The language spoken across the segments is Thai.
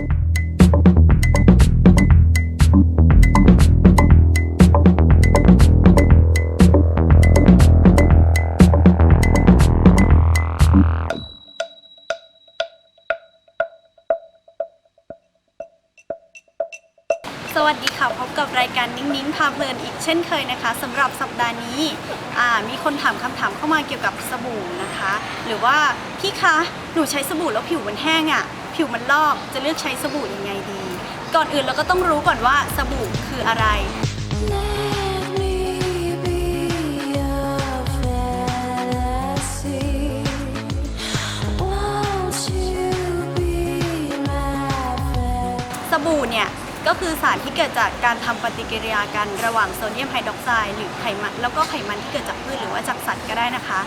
สวัสดีค่ะพบกับรายการนิ้งนิ้งพาเพลินอีกเช่นเคยนะคะสำหรับสัปดาห์นี้มีคนถามคำถามเข้ามาเกี่ยวกับสบู่นะคะ หรือว่าพี่คะหนูใช้สบู่แล้วผิวมันแห้งอะ่ะ ผิวมันลอกจะเลือกใช้สบู่ยังไงดี ก่อนอื่นเราก็ต้องรู้ก่อนว่าสบู่คืออะไร สบู่เนี่ยก็คือสารที่เกิดจากการทำปฏิกิริยากันระหว่างโซเดียมไฮดรอกไซด์หรือไขมันแล้วก็ไขมันที่เกิดจากพืชหรือว่าจากสัตว์ก็ได้นะคะ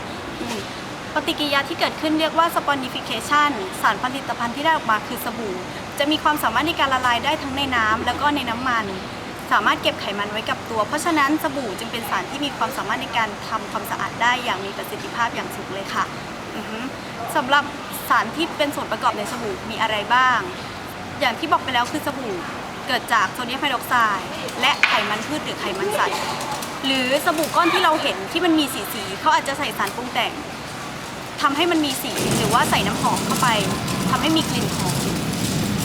ปฏิกิริยาที่เกิดขึ้นเรียกว่า saponification สารผลิตภัณฑ์ที่ได้ออกมาคือสบู่ จะมีความสามารถในการละลายได้ทั้งในน้ำแล้วก็ในน้ำมัน สามารถเก็บไขมันไว้กับตัว เพราะฉะนั้นสบู่จึงเป็นสารที่มีความสามารถในการทำความสะอาดได้อย่างมีประสิทธิภาพอย่างสูงเลยค่ะอือฮึสำหรับสารที่เป็นส่วนประกอบในสบู่มีอะไรบ้าง อย่างที่บอกไปแล้วคือสบู่เกิดจากโซเดียมไฮดรอกไซด์และไขมันพืชหรือไขมันสัตว์หรือสบู่ก้อนที่เราเห็นที่มันมีสีสีๆเขาอาจจะใส่สารปรุงแต่ง ทำให้มันมีสีหรือว่าใส่น้ำหอมเข้าไปทำให้มีกลิ่นหอม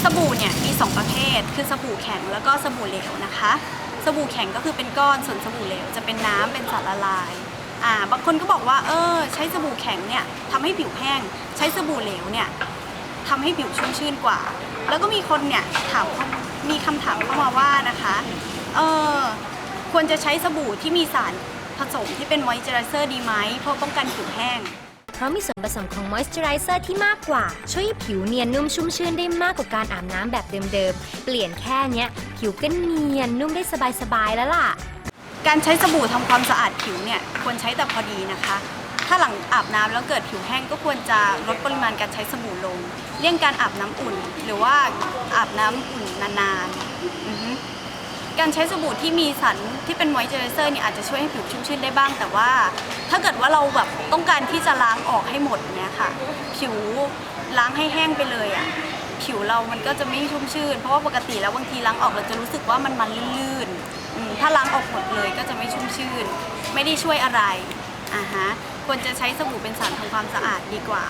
สบู่เนี่ยมีสองประเภท คือสบู่แข็งแล้วก็สบู่เหลวนะคะ สบู่แข็งก็คือเป็นก้อนส่วนสบู่เหลวจะเป็นน้ำเป็นสารละลายอ่าบางคนก็บอกว่าเออ ใช้สบู่แข็งเนี่ยทำให้ผิวแห้ง ใช้สบู่เหลวเนี่ยทำให้ผิวชุ่มชื่นกว่า แล้วก็มีคนเนี่ยถามเข้ามีคำถามเข้ามาว่านะคะเออควรจะใช้สบู่ที่มีสารผสมที่เป็นมอยเจอไรเซอร์ดีไหมเพื่อป้องกันผิวแห้ง เพราะมีส่วนผสมของมอยส์เจอไรเซอร์ที่มากกว่า ช่วยให้ผิวเนียนนุ่มชุ่มชื่นได้มากกว่าการอาบน้ำแบบเดิมๆ เปลี่ยนแค่เนี้ย ผิวก็เนียนนุ่มได้สบายๆแล้วล่ะ การใช้สบู่ทำความสะอาดผิวเนี่ยควรใช้แต่พอดีนะคะ ถ้าหลังอาบน้ำแล้วเกิดผิวแห้งก็ควรจะลดปริมาณการใช้สบู่ลง เลี่ยงการอาบน้ำอุ่น หรือว่าอาบน้ำอุ่นนานๆอือฮึ การใช้สบู่ที่มีสารที่เป็นมอยเจอไรเซอร์เนี่ยอาจจะช่วยให้ผิวชุ่มชื่นได้บ้าง แต่ว่า ถ้าเกิดว่าเราแบบต้องการที่จะล้างออกให้หมดเนี่ยค่ะ ผิวล้างให้แห้งไปเลยอะผิวเรามันก็จะไม่ชุ่มชื่น เพราะว่าปกติแล้วบางทีล้างออกเราจะรู้สึกว่ามันมันลื่นๆถ้าล้างออกหมดเลยก็จะไม่ชุ่มชื่น ไม่ได้ช่วยอะไรอ่าฮะควรจะใช้สบู่เป็นสารทำความสะอาดดีกว่า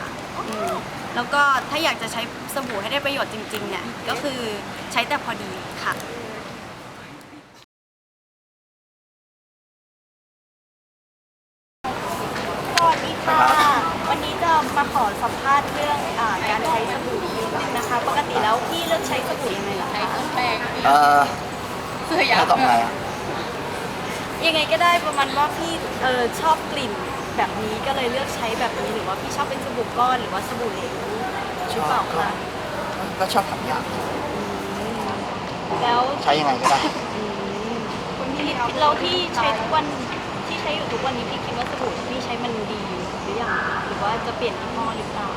แล้วก็ถ้าอยากจะใช้สบู่ให้ได้ประโยชน์จริงๆเนี่ยก็คือใช้แต่พอดีค่ะ สวัสดีค่ะ วันนี้จะมาขอ สัมภาษณ์เรื่องอาการใช้สบู่นะคะ ปกติแล้วพี่เลือกใช้สบู่ยังไงล่ะคะเออถ้าตอบไงอะยังไงก็ได้ประมาณว่าพี่เออชอบกลิ่นแบบนี้ก็เลยเลือกใช้แบบนี้หรือว่าพี่ชอบเป็นสบู่ก้อนหรือว่าสบู่เหลวหรือเปล่าคะก็ชอบทำอย่างแล้วใช้ยังไงก็ได้ อืมคุณพี่เราที่ใช้ทุกวันที่ใช้อยู่ทุกวันนี้พี่คิดว่าสบู่ที่พี่ใช้มันดี หรือยังคะหรือว่าจะเปลี่ยนยี่ห้อหรือเปล่า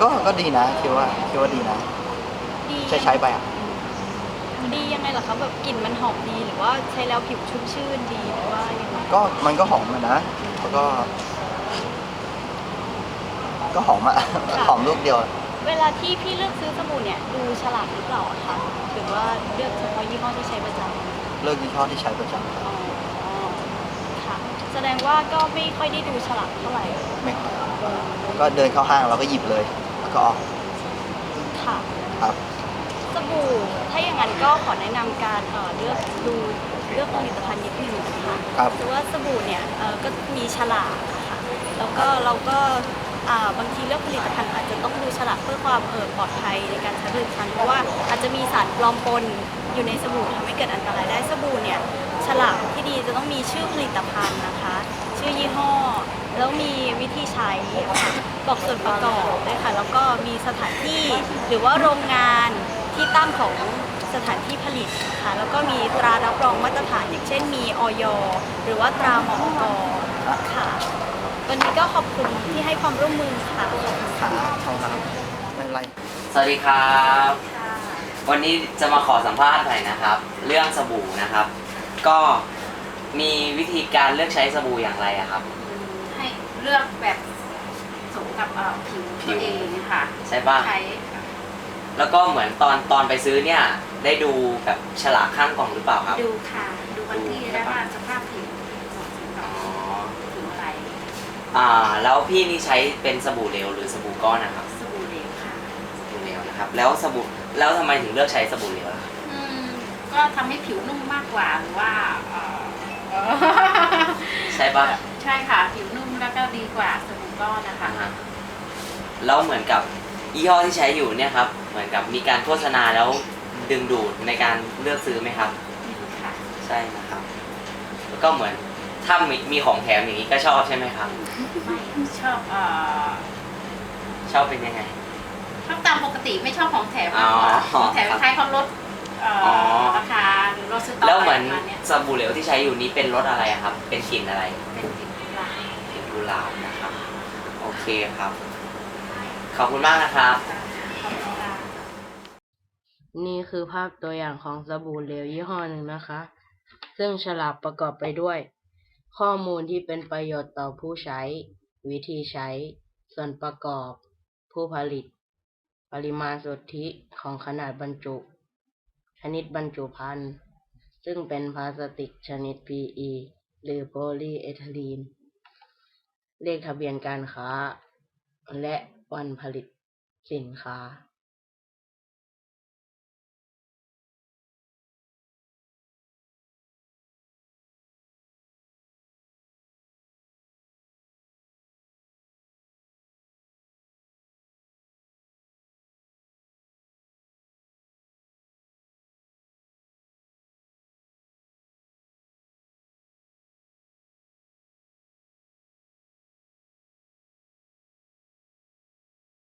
ก็ก็ดีนะคิดว่าคิดว่าดีนะ ดีใช้ใช้ไปอะดียังไงล่ะคะแบบกลิ่นมันหอมดีหรือว่าใช้แล้วผิวชุ่มชื่นดีหรือว่ายังไงก็มันก็หอมอะนะแล้วก็ ก็หอมอะ หอมลูกเดียว เวลาที่พี่เลือกซื้อสบู่เนี่ยดูฉลากหรือเปล่าอะคะหรือว่าเลือกเฉพาะยี่ห้อที่ใช้ประจำเลิกยี่ห้อที่ใช้ประจอ๋อค่ะ แสดงว่าก็ไม่ค่อยได้ดูฉลากเท่าไหร่ำไม่ค่อยก็เดินเข้าห้างเราก็หยิบเลยแล้วก็ออกค่ะครับ สบู่ถ้าอย่างนั้นก็ขอแนะนำการเอ่อเลือกดูเลือกผลิตภัณฑ์นิดนึงนะคะครับเพราะว่าสบู่เนี่ยเอ่อก็มีฉลากอะค่ะแล้วก็เราก็อ่าบางทีเลือกผลิตภัณฑ์อาจจะต้องดูฉลากเพื่อความเออปลอดภัยในการใช้ผลิตภัณฑ์เพราะว่าอาจจะมีสารปลอมปน อยู่ในสบู่ทำให้เกิดอันตรายได้สบู่เนี่ยฉลากที่ดีจะต้องมีชื่อผลิตภัณฑ์นะคะ ชื่อยี่ห้อ แล้วมีวิธีใช้ค่ะบอกส่วนประกอบด้วยค่ะแล้วก็มีสถานที่หรือว่าโรงงานที่ตั้งของสถานที่ผลิตนะคะแล้วก็มีตรารับรองมาตรฐานอย่างเช่นมีออยหรือว่าตรามอกค่ะวันนี้ก็ขอบคุณที่ให้ความร่วมมือค่ะขาเท่าครับไม่เป็นไรสวัสดีครับ วันนี้จะมาขอสัมภาษณ์หน่อยนะครับ เรื่องสบู่นะครับ ก็มีวิธีการเลือกใช้สบู่อย่างไรอะครับ ให้เลือกแบบสมกับเอ่อผิวตัวเองค่ะใช่ป่ะ ใช้แล้วก็เหมือนตอนตอนไปซื้อเนี่ย ได้ดูแบบฉลากข้างกล่องหรือเปล่าครับ ดูค่ะ ดูวันที่ได้ว่าสภาพผิวของสินอ๋ค้าอผิวอะไรอ่า แล้วพี่นี่ใช้เป็นสบู่เหลวหรือสบู่ก้อนนะครับ สบู่เหลวค่ะ สบู่เหลวนะครับ แล้วสบู่ แล้วทำไมถึงเลือกใช้สบู่เหลวล่ะครับอืมก็ทำให้ผิวนุ่มมากกว่าหรือว่าเอ่อเอ่อใช่ปะใช่ค่ะ ผิวนุ่มแล้วก็ดีกว่าสบู่ก้อนนะคะอ่าฮะแล้วเหมือนกับยี่ห้อที่ใช้อยู่เนี่ยครับ เหมือนกับมีการโฆษณาแล้วดึงดูดในการเลือกซื้อไหมครับ ดีค่ะใช่นะครับ แล้วก็เหมือนถ้ามีมีของแถมอย่างนี้ก็ชอบใช่ไหมครับ ไม่ชอบเอ่อชอบเป็นยังไง ชอบตามปกติไม่ชอบของแถมอ๋อ ของแถมใช้เขาลดเอ่อออราคาหรือลดสต็อกแล้วเหมือนะไรประาณเนี้ยสบู่เหลวที่ใช้อยู่นี้เป็นรสอะไรอะครับ เป็นกลิ่นอะไรเป็นกลิ่นกุหลาบกลิ่นกุหลาบนะครับ โอเคครับ ขอบคุณมากนะครับ ขอบคุณค่ะนี่คือภาพตัวอย่างของสบู่เหลวยี่ห้อหนึ่งนะคะ ซึ่งฉลากประกอบไปด้วย ข้อมูลที่เป็นประโยชน์ต่อผู้ใช้ วิธีใช้ ส่วนประกอบ ผู้ผลิต ปริมาณสุทธิของขนาดบรรจุ ชนิดบรรจุภัณฑ์ ซึ่งเป็นพลาสติกชนิด PE หรือโพลีเอทิลีน เลขทะเบียนการค้า และวันผลิตสินค้า